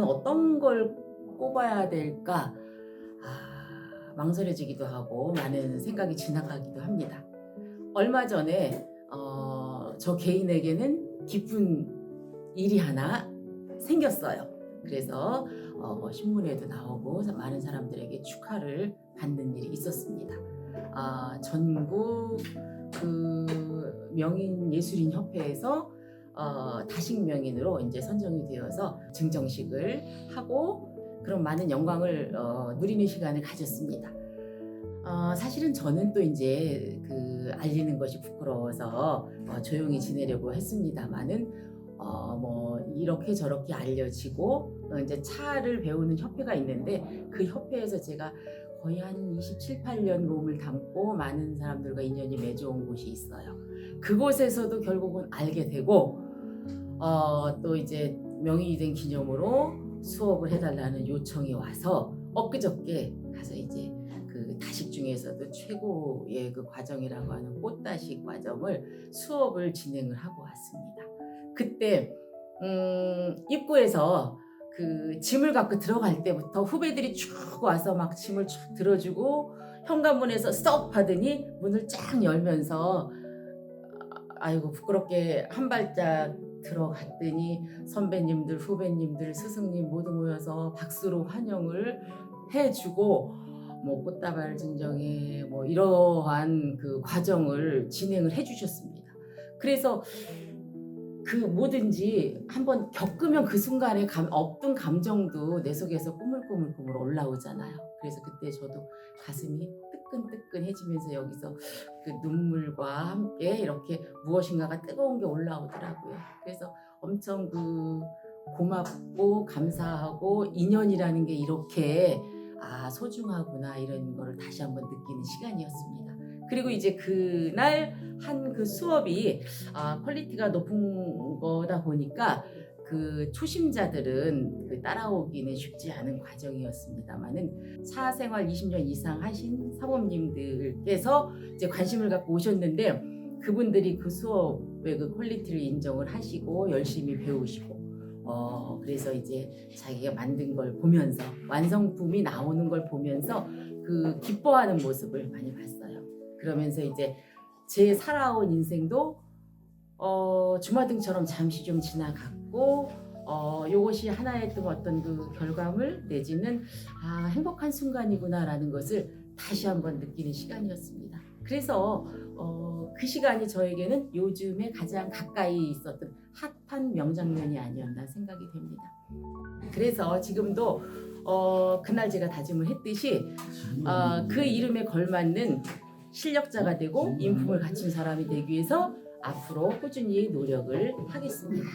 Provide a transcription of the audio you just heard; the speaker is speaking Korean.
어떤 걸 꼽아야 될까 아, 망설여지기도 하고 많은 생각이 지나가기도 합니다. 얼마 전에 어, 저 개인에게는 기쁜 일이 하나 생겼어요. 그래서 어, 뭐 신문에도 나오고 많은 사람들에게 축하를 받는 일이 있었습니다. 아, 전국 그 명인 예술인 협회에서 어, 다식 명인으로 이제 선정이 되어서 증정식을 하고 그런 많은 영광을 어, 누리는 시간을 가졌습니다. 어, 사실은 저는 또 이제 그 알리는 것이 부끄러워서 어, 조용히 지내려고 했습니다만은 어, 뭐 이렇게 저렇게 알려지고 어, 이제 차를 배우는 협회가 있는데 그 협회에서 제가 거의 한 27, 8년 몸을 담고 많은 사람들과 인연이 맺어온 곳이 있어요. 그곳에서도 결국은 알게 되고 어, 또 이제 명인이 된 기념으로 수업을 해달라는 요청이 와서 엊그저께 가서 이제 그 다식 중에서도 최고의 그 과정이라고 하는 꽃다식 과정을 수업을 진행을 하고 왔습니다. 그때 음, 입구에서 그 짐을 갖고 들어갈 때부터 후배들이 쭉 와서 막 짐을 쭉 들어주고 현관문에서 스톱 하더니 문을 쫙 열면서 아이고 부끄럽게 한 발짝 들어갔더니 선배님들, 후배님들, 스승님 모두 모여서 박수로 환영을 해주고 뭐 꽃다발 증정회 뭐 이러한 그 과정을 진행을 해주셨습니다. 그래서 그 뭐든지 한번 겪으면 그 순간에 감, 없던 감정도 내 속에서 꾸물꾸물꾸물 올라오잖아요. 그래서 그때 저도 가슴이 뜨끈뜨끈해지면서 여기서 그 눈물과 함께 이렇게 무엇인가가 뜨거운 게 올라오더라고요. 그래서 엄청 그 고맙고 감사하고 인연이라는 게 이렇게 아 소중하구나 이런 거를 다시 한번 느끼는 시간이었습니다. 그리고 이제 그날 한 그 수업이 아, 퀄리티가 높은 거다 보니까 그 초심자들은 그 따라오기는 쉽지 않은 과정이었습니다만은 사생활 20년 이상 하신 사모님들께서 이제 관심을 갖고 오셨는데 그분들이 그 수업의 그 퀄리티를 인정을 하시고 열심히 배우시고 어 그래서 이제 자기가 만든 걸 보면서 완성품이 나오는 걸 보면서 그 기뻐하는 모습을 많이 봤어요. 그러면서 이제 제 살아온 인생도 어, 주마등처럼 잠시 좀 지나갔 고 어, 요것이 하나의 또 어떤 그 결과물 내지는 아, 행복한 순간이구나라는 것을 다시 한번 느끼는 시간이었습니다. 그래서 어, 그 시간이 저에게는 요즘에 가장 가까이 있었던 핫한 명장면이 아니었나 생각이 됩니다. 그래서 지금도 어, 그날 제가 다짐을 했듯이 어, 그 이름에 걸맞는 실력자가 되고 인품을 갖춘 사람이 되기 위해서 앞으로 꾸준히 노력을 하겠습니다.